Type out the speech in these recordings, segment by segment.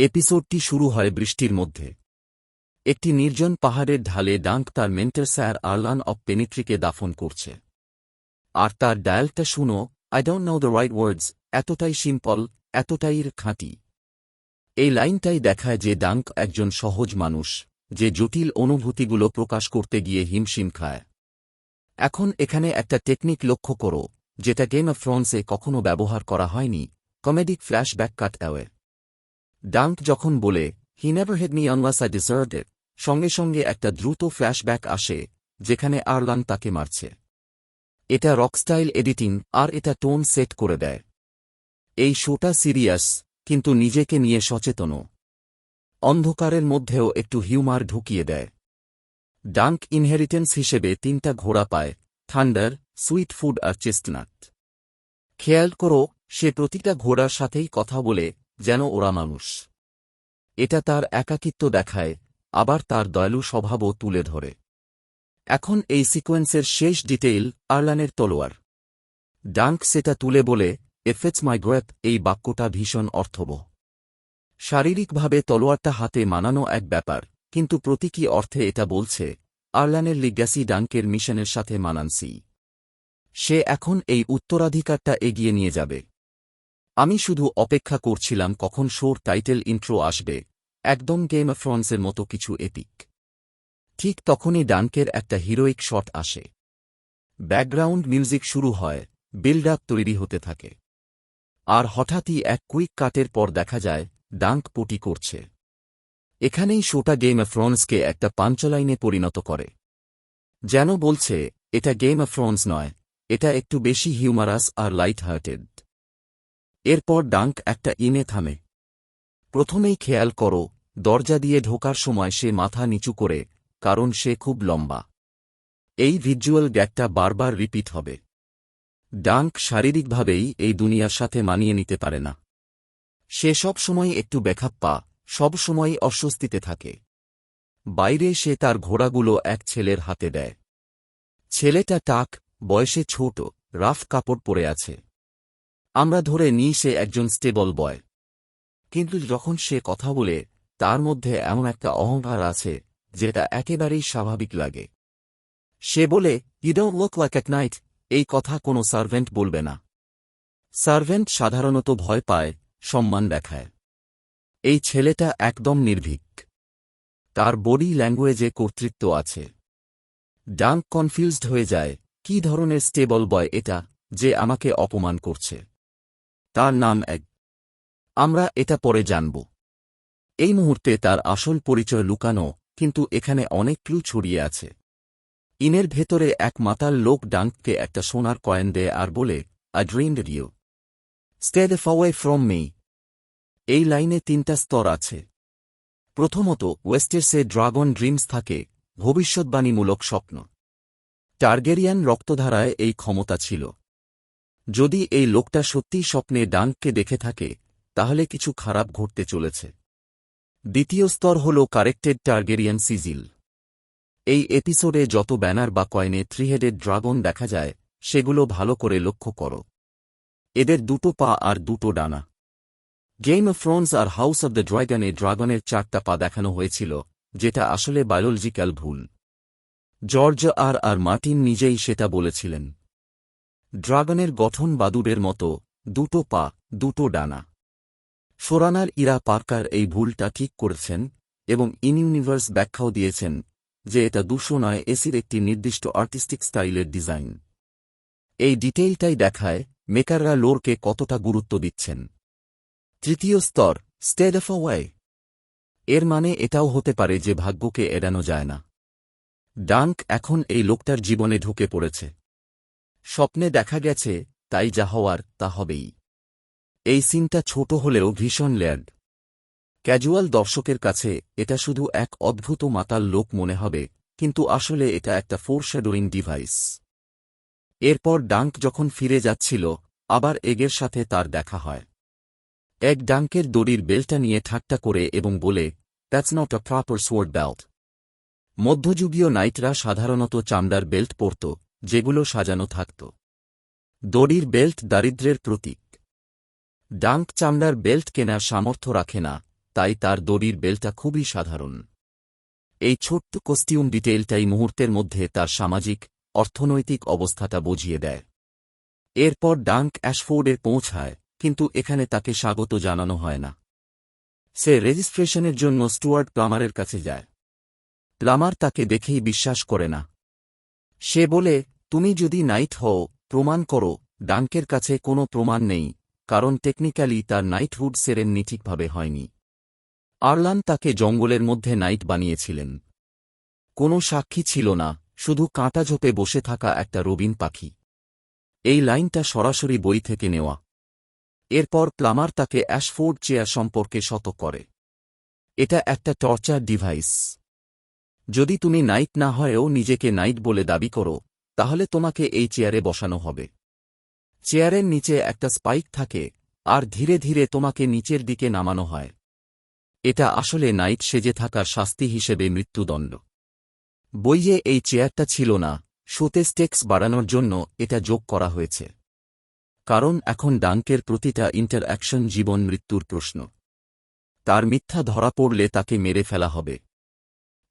এপিসোডটি শুরু হয় বৃষ্টির মধ্যে। একটি নির্জন পাহাড়ের ঢালে ডাঙ্ক তার মেন্টার স্যার আর্লান অব পেনিট্রিকে দাফন করছে। আর তার ডায়ালটা শুনো I don't know the right words এতটাই সিম্পল, এতটাই খাঁটি। এই লাইনটাই দেখায় যে ডাঙ্ক একজন সহজ মানুষ, যে জটিল অনুভূতিগুলো প্রকাশ করতে গিয়ে হিমশিম খায়। এখন এখানে একটা টেকনিক লক্ষ্য করো, যেটা গেম অফ ফ্রন্সে কখনো ব্যবহার করা হয়নি। Comedic flashback cut away Dunk যখন বলে he never hit me unless I deserve it সঙ্গে সঙ্গে একটা দ্রুত ফ্ল্যাশব্যাক আসে, যেখানে আরলান তাকে মারছে। এটা রকস্টাইল এডিটিং, আর এটা টোন সেট করে দেয়। এই শোটা সিরিয়াস, কিন্তু নিজেকে নিয়ে সচেতনও। অন্ধকারের মধ্যেও একটু হিউমার ঢুকিয়ে দেয়। ডাঙ্ক ইনহেরিটেন্স হিসেবে তিনটা ঘোড়া পায়, থান্ডার, সুইট ফুড আর চেস্টনাট। খেয়াল করো, সে প্রতিটা ঘোড়ার সাথেই কথা বলে যেন ওরা মানুষ। এটা তার একাকিত্ব দেখায়, আবার তার দয়ালু স্বভাবও তুলে ধরে। এখন এই সিকোয়েন্সের শেষ ডিটেইল আর্লানের তলোয়ার। ডাঙ্ক সেটা তুলে বলে এফেটস মাই গ্রেপ এই বাক্যটা ভীষণ অর্থবহ। শারীরিকভাবে তলোয়ারটা হাতে মানানো এক ব্যাপার, কিন্তু প্রতীকী অর্থে এটা বলছে, আর্লানের লিগ্যাসি ডাঙ্কের মিশনের সাথে মানানসি সে এখন এই উত্তরাধিকারটা এগিয়ে নিয়ে যাবে। আমি শুধু অপেক্ষা করছিলাম কখন শোর টাইটেল ইন্ট্রো আসবে, একদম গেম ফ্রন্সের মতো কিছু এপিক ঠিক তখনই ডানকের একটা হিরোইক শট আসে। ব্যাকগ্রাউন্ড মিউজিক শুরু হয় বিল্ড আপ তৈরি হতে থাকে। আর হঠাৎই এক কুইক কাটের পর দেখা যায় ডাঙ্ক পটি করছে। এখানেই শোটা গেম ফ্রন্সকে একটা পাঞ্চলাইনে পরিণত করে। যেন বলছে, এটা গেম ফ্রন্স নয়, এটা একটু বেশি হিউমারাস আর লাইট হার্টেড এরপর ডাঙ্ক একটা ইনে থামে। প্রথমেই খেয়াল করো, দরজা দিয়ে ঢোকার সময় সে মাথা নিচু করে, কারণ সে খুব লম্বা। এই ভিজুয়াল গ্যাগটা বারবার রিপিট হবে। ডাঙ্ক শারীরিকভাবেই এই দুনিয়ার সাথে মানিয়ে নিতে পারে না। সে সব সময় একটু বেখাপ্পা সব সময় অস্বস্তিতে থাকে। বাইরে সে তার ঘোড়াগুলো এক ছেলের হাতে দেয়। ছেলেটা টাক, বয়সে ছোট, রাফ কাপড় পরে আছে। আমরা ধরে নিই সে একজন স্টেবল বয়। কিন্তু যখন সে কথা বলে, তার মধ্যে এমন একটা অহংকার আছে, যেটা একেবারেই স্বাভাবিক লাগে। সে বলে ইউ ডোন্ট লুক লাইক এক নাইট এই কথা কোনো সার্ভেন্ট বলবে না। সার্ভেন্ট সাধারণত ভয় পায়, সম্মান দেখায়। এই ছেলেটা একদম নির্ভীক। তার বডি ল্যাঙ্গুয়েজে কর্তৃত্ব আছে। ডাঙ্ক কনফিউজড হয়ে যায়, কি ধরনের স্টেবল বয় এটা, যে আমাকে অপমান করছে? তার নাম এক। আমরা এটা পরে জানব। এই মুহূর্তে তার আসল পরিচয় লুকানো, কিন্তু এখানে অনেক ক্লু ছড়িয়ে আছে। ইনের ভেতরে এক মাতাল লোক ডাঙ্ককে একটা সোনার কয়েন দেয় আর বলে I dreamed you stay the ফওয়ে from me এই লাইনে তিনটা স্তর আছে। প্রথমত ওয়েস্টেরসে ড্রাগন ড্রিমস থাকে, ভবিষ্যৎবাণীমূলক স্বপ্ন। টার্গেরিয়ান রক্তধারায় এই ক্ষমতা ছিল। যদি এই লোকটা সত্যিই স্বপ্নে ডাঙ্ককে দেখে থাকে, তাহলে কিছু খারাপ ঘটতে চলেছে। দ্বিতীয় স্তর হল কারেক্টেড টার্গেরিয়ান সিজিল। এই এপিসোডে যত ব্যানার বা কয়েনে থ্রিহেডেড ড্রাগন দেখা যায়, সেগুলো ভালো করে লক্ষ্য করো। এদের দুটো পা আর দুটো ডানা। গেম অফ ফ্রন্স আর হাউস অব দ্য ড্রাগনে ড্রাগনের চারটা পা দেখানো হয়েছিল, যেটা আসলে বায়োলজিক্যাল ভুল। জর্জ আর আর মার্টিন নিজেই সেটা বলেছিলেন। ড্রাগনের গঠন বাদুরের মতো, দুটো পা, দুটো ডানা। সোরানার ইরা পার্কার এই ভুলটা ঠিক করেছেন এবং ইনইউনিভার্স ব্যাখ্যাও দিয়েছেন যে এটা দুশো নয় এসির একটি নির্দিষ্ট আর্টিস্টিক স্টাইলের ডিজাইন। এই ডিটেইলটাই দেখায় মেকাররা লোরকে কতটা গুরুত্ব দিচ্ছেন। তৃতীয় স্তর স্টেড অফ ওয়াই এর মানে এটাও হতে পারে যে ভাগ্যকে এড়ানো যায় না। ডাঙ্ক এখন এই লোকটার জীবনে ঢুকে পড়েছে। স্বপ্নে দেখা গেছে, তাই যা হওয়ার তা হবেই। এই সিনটা ছোট হলেও ভীষণ ল্যাড। ক্যাজুয়াল দর্শকের কাছে এটা শুধু এক অদ্ভুত মাতাল লোক মনে হবে, কিন্তু আসলে এটা একটা ফোরশ্যাডোয়িং ডিভাইস এরপর ডাঙ্ক যখন ফিরে যাচ্ছিল, আবার এগের সাথে তার দেখা হয়। এক ডাঙ্কের দড়ির বেলটা নিয়ে ঠাট্টা করে এবং বলে that's not a proper sword belt মধ্যযুগীয় নাইটরা সাধারণত চামড়ার বেল্ট পরত যেগুলো সাজানো থাকত। দড়ির বেল্ট দারিদ্র্যের প্রতীক। ডাঙ্ক চামড়ার বেল্ট কেনার সামর্থ্য রাখে না, তাই তার দড়ির বেল্টটা খুবই সাধারণ। এই ছোট্ট কস্টিউম ডিটেইলটাই মুহূর্তের মধ্যে তার সামাজিক, অর্থনৈতিক অবস্থাটা বুঝিয়ে দেয়। এরপর ডাঙ্ক অ্যাশফোর্ডে পৌঁছায়, কিন্তু এখানে তাকে স্বাগত জানানো হয় না। সে রেজিস্ট্রেশনের জন্য স্টুয়ার্ড প্লামারের কাছে যায়। প্লামার তাকে দেখেই বিশ্বাস করে না। সে বলে তুমি যদি নাইট হও, প্রমাণ করো ডাঙ্কের কাছে কোনো প্রমাণ নেই, কারণ টেকনিক্যালি তার নাইটহুড সেরেননি ঠিকভাবে হয়নি। আরলান তাকে জঙ্গলের মধ্যে নাইট বানিয়েছিলেন। কোনো সাক্ষী ছিল না, শুধু কাঁটা ঝোপে বসে থাকা একটা রবিন পাখি। এই লাইনটা সরাসরি বই থেকে নেওয়া। এরপর প্লামার তাকে অ্যাশফোর্ড চেয়ার সম্পর্কে শত করে। এটা একটা টর্চার ডিভাইস যদি তুমি নাইট না হয়েও নিজেকে নাইট বলে দাবি করো তাহলে তোমাকে এই চেয়ারে বসানো হবে। চেয়ারের নিচে একটা স্পাইক থাকে, আর ধীরে ধীরে তোমাকে নিচের দিকে নামানো হয়। এটা আসলে নাইট সেজে থাকার শাস্তি হিসেবে মৃত্যুদণ্ড। বইয়ে এই চেয়ারটা ছিল না শোতে স্টেক্স বাড়ানোর জন্য এটা যোগ করা হয়েছে। কারণ এখন ডাঙ্কের প্রতিটা ইন্টারঅ্যাকশন জীবন মৃত্যুর প্রশ্ন। তার মিথ্যা ধরা পড়লে তাকে মেরে ফেলা হবে।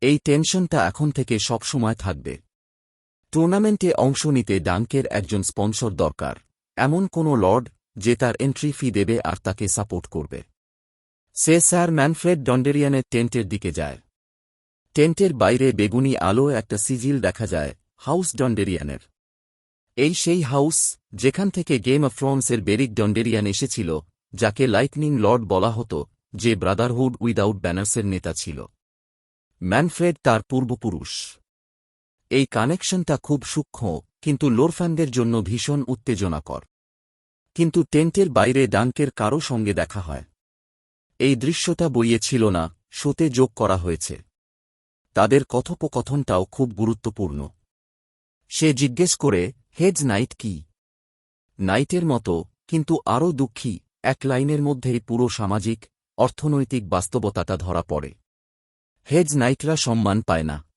এই টেনশনটা এখন থেকে সবসময় থাকবে। টুর্নামেন্টে অংশ নিতে ডাঙ্কের একজন স্পন্সর দরকার, এমন কোনো লর্ড যে তার এন্ট্রি ফি দেবে আর তাকে সাপোর্ট করবে। সে স্যার ম্যানফ্রেড ডন্ডেরিয়ানের টেন্টের দিকে যায়। টেন্টের বাইরে বেগুনি আলো একটা সিজিল দেখা যায়, হাউস ডন্ডেরিয়ানের। এই সেই হাউস যেখান থেকে গেম অফ ফ্রন্সের বেরিক ডন্ডেরিয়ান এসেছিল, যাকে লাইটনিং লর্ড বলা হতো, যে ব্রাদারহুড উইদাউট ব্যানার্সের নেতা ছিল। ম্যানফ্রেড তার পূর্বপুরুষ। এই কানেকশনটা খুব সূক্ষ্ম, কিন্তু লোরফ্যানদের জন্য ভীষণ উত্তেজনাকর। কিন্তু টেন্টের বাইরে ডাঙ্কের কারও সঙ্গে দেখা হয়। এই দৃশ্যটা বইয়ে ছিল না শোতে যোগ করা হয়েছে। তাদের কথোপকথনটাও খুব গুরুত্বপূর্ণ। সে জিজ্ঞেস করে, হেজ নাইট কি? নাইটের মতো, কিন্তু আরও দুঃখী, এক লাইনের মধ্যেই পুরো সামাজিক, অর্থনৈতিক বাস্তবতাটা ধরা পড়ে। হেজ নাইটরা সম্মান পায় না।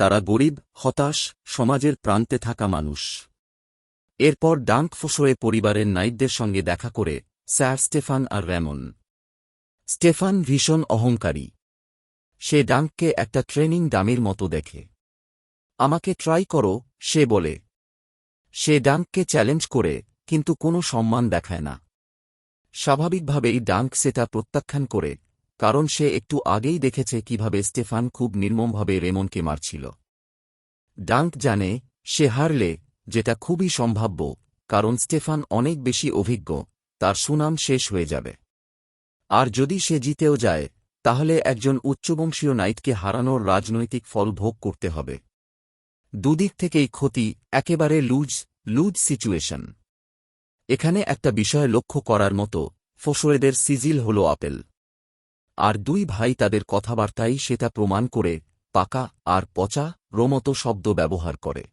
তারা গরিব, হতাশ, সমাজের প্রান্তে থাকা মানুষ। এরপর ডাঙ্ক ফোসোয়ে পরিবারের নাইটদের সঙ্গে দেখা করে স্যার স্টেফান আর র্যামন। স্টেফান ভীষণ অহংকারী। সে ডাঙ্ককে একটা ট্রেনিং ডামির মতো দেখে। আমাকে ট্রাই করো, সে বলে। সে ডাঙ্ককে চ্যালেঞ্জ করে, কিন্তু কোনো সম্মান দেখায় না। স্বাভাবিকভাবেই ডাঙ্ক সেটা প্রত্যাখ্যান করে কারণ সে একটু আগেই দেখেছে কীভাবে স্টেফান খুব নির্মমভাবে রেমনকে মারছিল। ডাঙ্ক জানে, সে হারলে, যেটা খুবই সম্ভাব্য, কারণ স্টেফান অনেক বেশি অভিজ্ঞ, তার সুনাম শেষ হয়ে যাবে। আর যদি সে জিতেও যায়, তাহলে একজন উচ্চবংশীয় নাইটকে হারানোর রাজনৈতিক ফল ভোগ করতে হবে। দুদিক থেকেই ক্ষতি, একেবারে লুজ লুজ সিচুয়েশন। এখানে একটা বিষয় লক্ষ্য করার মতো, ফোসোয়েদের সিজিল হল আপেল। আর দুই ভাই তাদের কথাবার্তাই সেটা প্রমাণ করে পাকা আর পচা রোমত শব্দ ব্যবহার করে।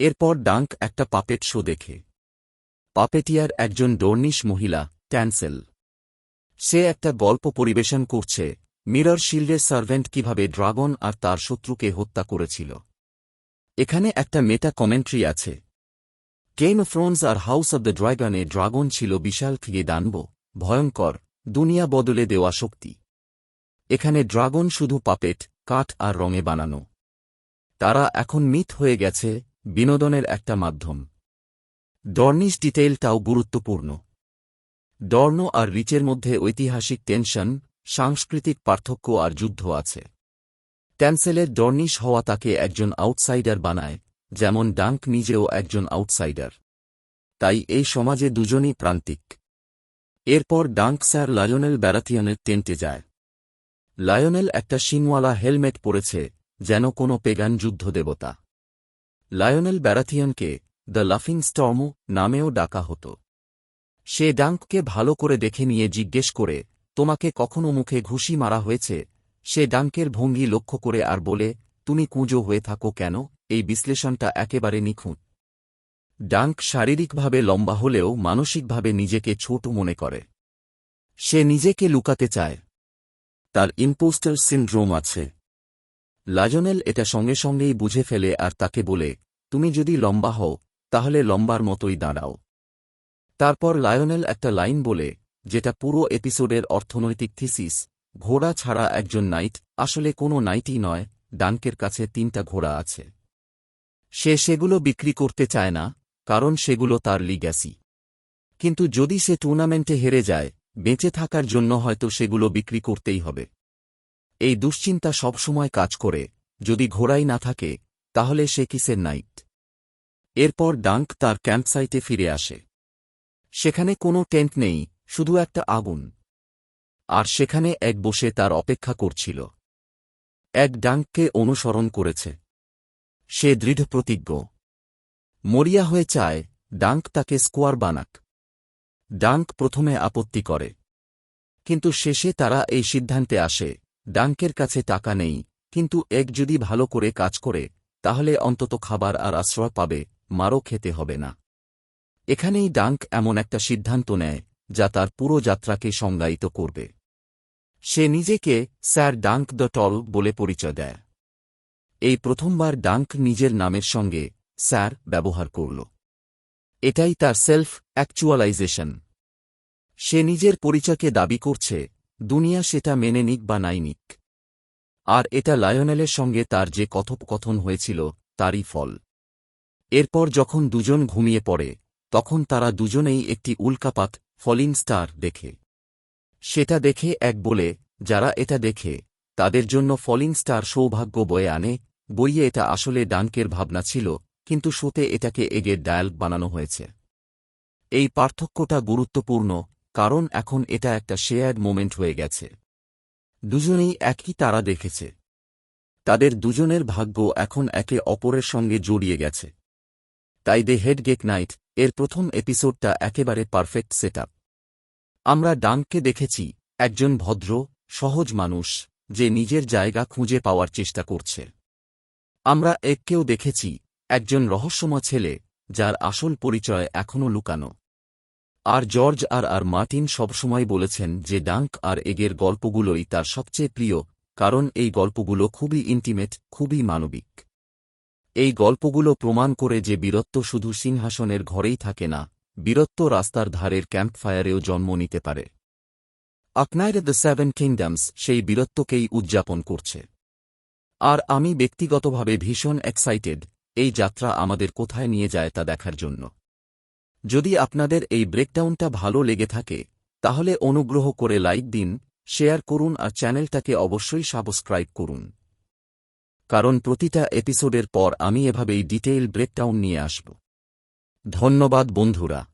এরপর ডাঙ্ক একটা পাপেট শো দেখে। পাপেটিয়ার একজন ডর্নিশ মহিলা ট্যান্সেল সে একটা গল্প পরিবেশন করছে, মিরর শিল্ডের সার্ভেন্ট কীভাবে ড্রাগন আর তার শত্রুকে হত্যা করেছিল। এখানে একটা মেটা কমেন্ট্রি আছে। গেম অফ আর হাউস অব দ্য ড্রাগনে ড্রাগন ছিল বিশাল ফিগে দানব, ভয়ঙ্কর। দুনিয়া বদলে দেওয়া শক্তি। এখানে ড্রাগন শুধু পাপেট, কাঠ আর রঙে বানানো। তারা এখন মিথ হয়ে গেছে, বিনোদনের একটা মাধ্যম। ডর্নিশ ডিটেইলটাও গুরুত্বপূর্ণ। ডর্ন আর রিচের মধ্যে ঐতিহাসিক টেনশন, সাংস্কৃতিক পার্থক্য আর যুদ্ধ আছে। ট্যান্সেলের ডর্নিশ হওয়া তাকে একজন আউটসাইডার বানায়, যেমন ডাঙ্ক নিজেও একজন আউটসাইডার। তাই এই সমাজে দুজনই প্রান্তিক। এরপর ডাঙ্ক স্যার লায়নেল ব্যারাথিয়ানের টেন্টে যায়। লায়নেল একটা শিংওয়ালা হেলমেট পরেছে, যেন কোনো পেগান যুদ্ধ দেবতা। লায়নেল ব্যারাথিয়ানকে দ্য লাফিং স্টর্মো নামেও ডাকা হতো। সে ডাঙ্ককে ভালো করে দেখে নিয়ে জিজ্ঞেস করে, তোমাকে কখনো মুখে ঘুষি মারা হয়েছে? সে ডাঙ্কের ভঙ্গি লক্ষ্য করে আর বলে, তুমি কুঁজো হয়ে থাকো কেন? এই বিশ্লেষণটা একেবারে নিখুঁত। ডাঙ্ক শারীরিকভাবে লম্বা হলেও মানসিকভাবে নিজেকে ছোট মনে করে। সে নিজেকে লুকাতে চায়। তার ইম্পোস্টার সিন্ড্রোম আছে। লাজনেল এটা সঙ্গে সঙ্গেই বুঝে ফেলে আর তাকে বলে, তুমি যদি লম্বা হও, তাহলে লম্বার মতোই দাঁড়াও। তারপর লায়নেল একটা লাইন বলে, যেটা পুরো এপিসোডের অর্থনৈতিক থিসিস, ঘোড়া ছাড়া একজন নাইট, আসলে কোনো নাইটই নয়, ডাঙ্কের কাছে তিনটা ঘোড়া আছে। সে সেগুলো বিক্রি করতে চায় না কারণ সেগুলো তার লিগ্যাসি কিন্তু যদি সে টুর্নামেন্টে হেরে যায়, বেঁচে থাকার জন্য হয়তো সেগুলো বিক্রি করতেই হবে। এই দুশ্চিন্তা সবসময় কাজ করে, যদি ঘোড়াই না থাকে, তাহলে সে কিসের নাইট এরপর ডাঙ্ক তার ক্যাম্পসাইটে ফিরে আসে। সেখানে কোনো টেন্ট নেই, শুধু একটা আগুন। আর সেখানে এক বসে তার অপেক্ষা করছিল। এক ডাঙ্ককে অনুসরণ করেছে। সে দৃঢ় প্রতিজ্ঞ মরিয়া হয়ে চায়, ডাঙ্ক তাকে স্কোয়ার বানাক। ডাঙ্ক প্রথমে আপত্তি করে। কিন্তু শেষে তারা এই সিদ্ধান্তে আসে, ডাঙ্কের কাছে টাকা নেই, কিন্তু এক যদি ভালো করে কাজ করে, তাহলে অন্তত খাবার আর আশ্রয় পাবে, মারও খেতে হবে না। এখানেই ডাঙ্ক এমন একটা সিদ্ধান্ত নেয়, যা তার পুরো যাত্রাকে সংজ্ঞায়িত করবে। সে নিজেকে স্যার ডাঙ্ক দ্য টল বলে পরিচয় দেয়। এই প্রথমবার ডাঙ্ক নিজের নামের সঙ্গে স্যার, ব্যবহার করল। এটাই তার সেলফ অ্যাকচুয়ালাইজেশন সে নিজের পরিচয়কে দাবি করছে, দুনিয়া সেটা মেনে নিক বা নাই নিক। আর এটা লায়নেলের সঙ্গে তার যে কথোপকথন হয়েছিল, তারই ফল। এরপর যখন দুজন ঘুমিয়ে পড়ে, তখন তারা দুজনেই একটি উল্কাপাত ফলিং স্টার দেখে। সেটা দেখে এক বলে, যারা এটা দেখে, তাদের জন্য ফলিং স্টার সৌভাগ্য বয়ে আনে। বইয়ে এটা আসলে ডানকের ভাবনা ছিল কিন্তু শোতে এটাকে এগের ডায়াল বানানো হয়েছে। এই পার্থক্যটা গুরুত্বপূর্ণ, কারণ এখন এটা একটা শেয়ার্ড মোমেন্ট হয়ে গেছে। দুজনেই একই তারা দেখেছে। তাদের দুজনের ভাগ্য এখন একে অপরের সঙ্গে জড়িয়ে গেছে। তাই দে হেড গেক নাইট, এর প্রথম এপিসোডটা একেবারে পারফেক্ট সেট আমরা ডাঙ্ককে দেখেছি, একজন ভদ্র, সহজ মানুষ, যে নিজের জায়গা খুঁজে পাওয়ার চেষ্টা করছে। আমরা এককেও দেখেছি একজন রহস্যময় ছেলে, যার আসল পরিচয় এখনও লুকানো। আর জর্জ আর আর মার্টিন সবসময় বলেছেন যে ডাঙ্ক আর এগের গল্পগুলোই তার সবচেয়ে প্রিয়, কারণ এই গল্পগুলো খুবই ইন্টিমেট, খুবই মানবিক। এই গল্পগুলো প্রমাণ করে যে বীরত্ব শুধু সিংহাসনের ঘরেই থাকে না, বীরত্ব রাস্তার ধারের ক্যাম্পফায়ারেও জন্ম নিতে পারে। আকনাইরে দ্য সেভেন কিংডমস সেই বীরত্বকেই উদযাপন করছে। আর আমি ব্যক্তিগতভাবে ভীষণ এক্সাইটেড এই যাত্রা আমাদের কোথায় নিয়ে যায় তা দেখার জন্য। যদি আপনাদের এই ব্রেকডাউনটা ভালো লেগে থাকে, তাহলে অনুগ্রহ করে লাইক দিন, শেয়ার করুন আর চ্যানেলটাকে অবশ্যই সাবস্ক্রাইব করুন। কারণ প্রতিটা এপিসোডের পর আমি এভাবেই ডিটেইল ব্রেকডাউন নিয়ে আসব। ধন্যবাদ বন্ধুরা।